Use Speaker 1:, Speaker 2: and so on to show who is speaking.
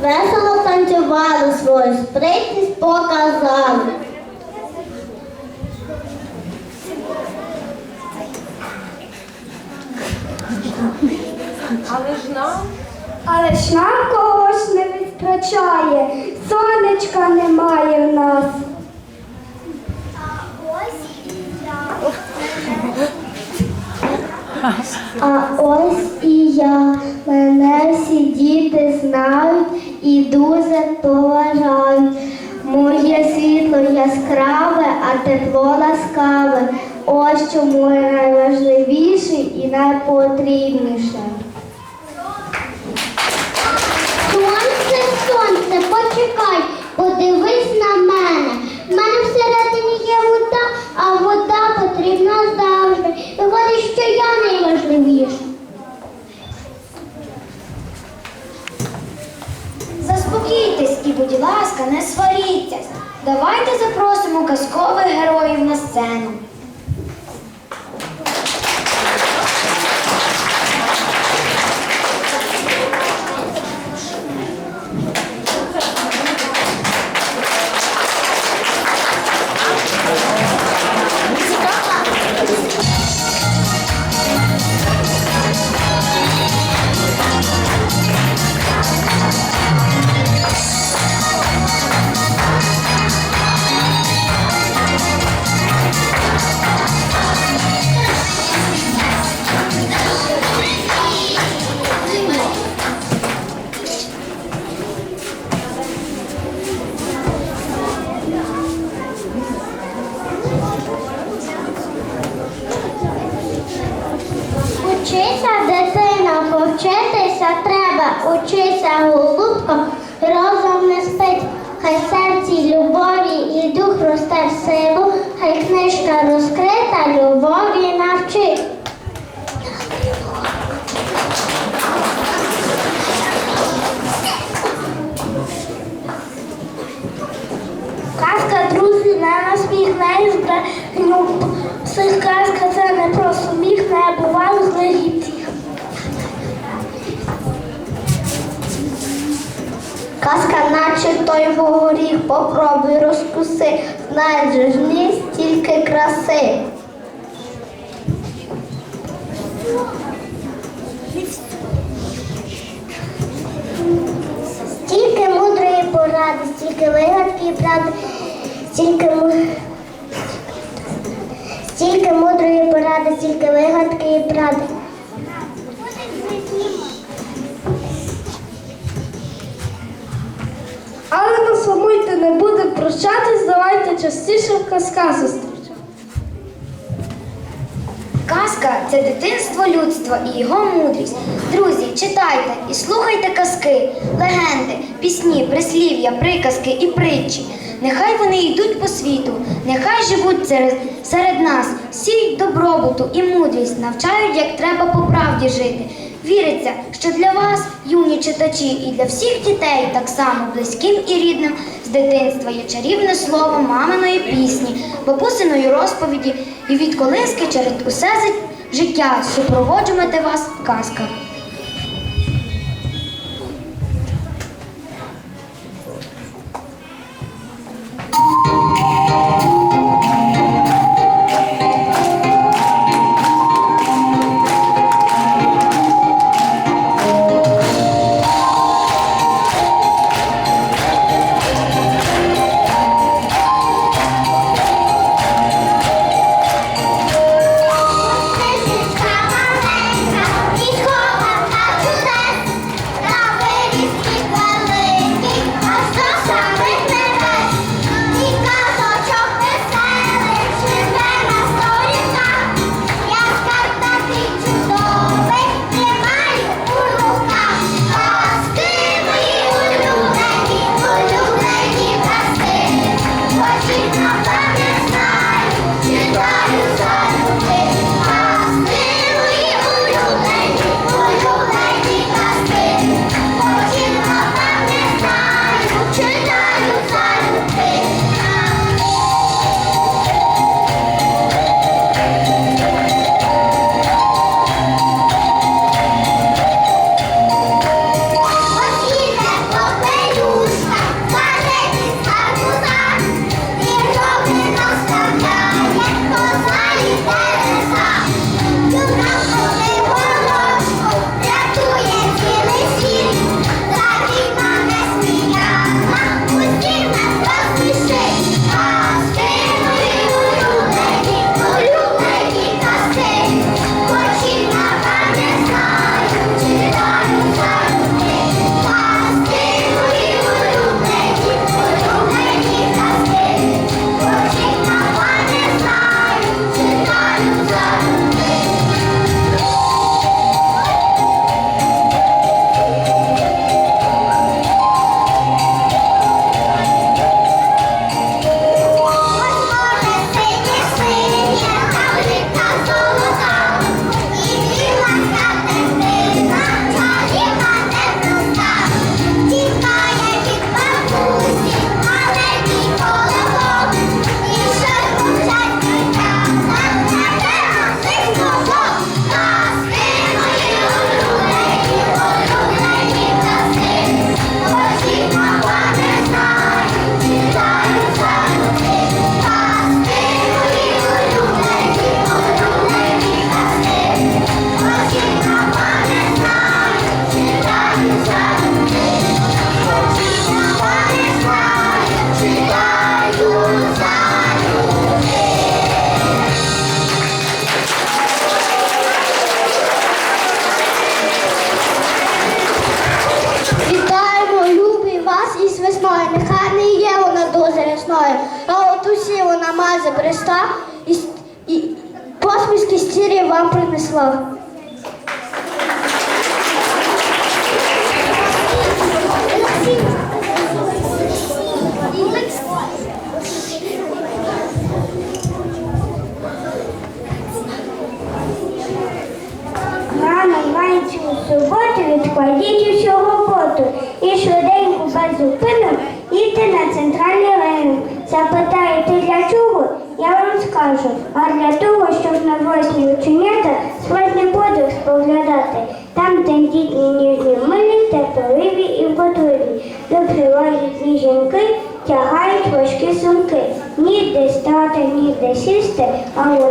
Speaker 1: весело танцювали, свою спритність показали.
Speaker 2: Але ж нам
Speaker 3: Але ж нам когось не вистачає, сонечка немає в нас.
Speaker 1: А ось і я, найпотрібніше. Сонце, сонце, почекай, подивись на мене. В мене всередині є вода, а вода потрібна завжди. Виходить, що я найважливіша.
Speaker 4: Заспокійтесь і, будь ласка, не сваріться. Давайте запросимо казкових героїв на сцену.
Speaker 1: Треба, учися, голубко, розум не спить, хай серці любові і дух росте в силу, хай книжка розкрита, любові навчить. Казка, друзі, не насміхнею збрехню. Всіх казка наче той горіх, попробуй розкуси, ж в ній стільки краси. Стільки мудрої поради, стільки вигадки і правди, стільки му... Стільки мудрої поради, стільки вигадки і правди.
Speaker 3: Сумуйте, не будемо прощатись, давайте частіше в казка зустрічати.
Speaker 4: Казка це дитинство людства і його мудрість. Друзі, читайте і слухайте казки, легенди, пісні, прислів'я, приказки і притчі. Нехай вони йдуть по світу, нехай живуть серед нас, сіють добробуту і мудрість, навчають, як треба по правді жити. Віриться, що для вас, юні читачі, і для всіх дітей, так само близьким і рідним, з дитинства є чарівне слово маминої пісні, бабусиної розповіді і від колиски через усе життя супроводжуватиме вас казка.
Speaker 1: Книжечка вона Христа і, і посмішки щирі вам принесла.
Speaker 3: Вранці у суботу відкладіть усю роботу і швиденько без зупину їдьте на центральний ринок. Запитаєте для чого? Я вам скажу. А для того, щоб на восьмі ученята справжній подих споглядати. Там тендітні ніжні милі, теплові і потливі. Випривають жінки, тягають важкі сумки. Ніде стати, ніде сісти, а.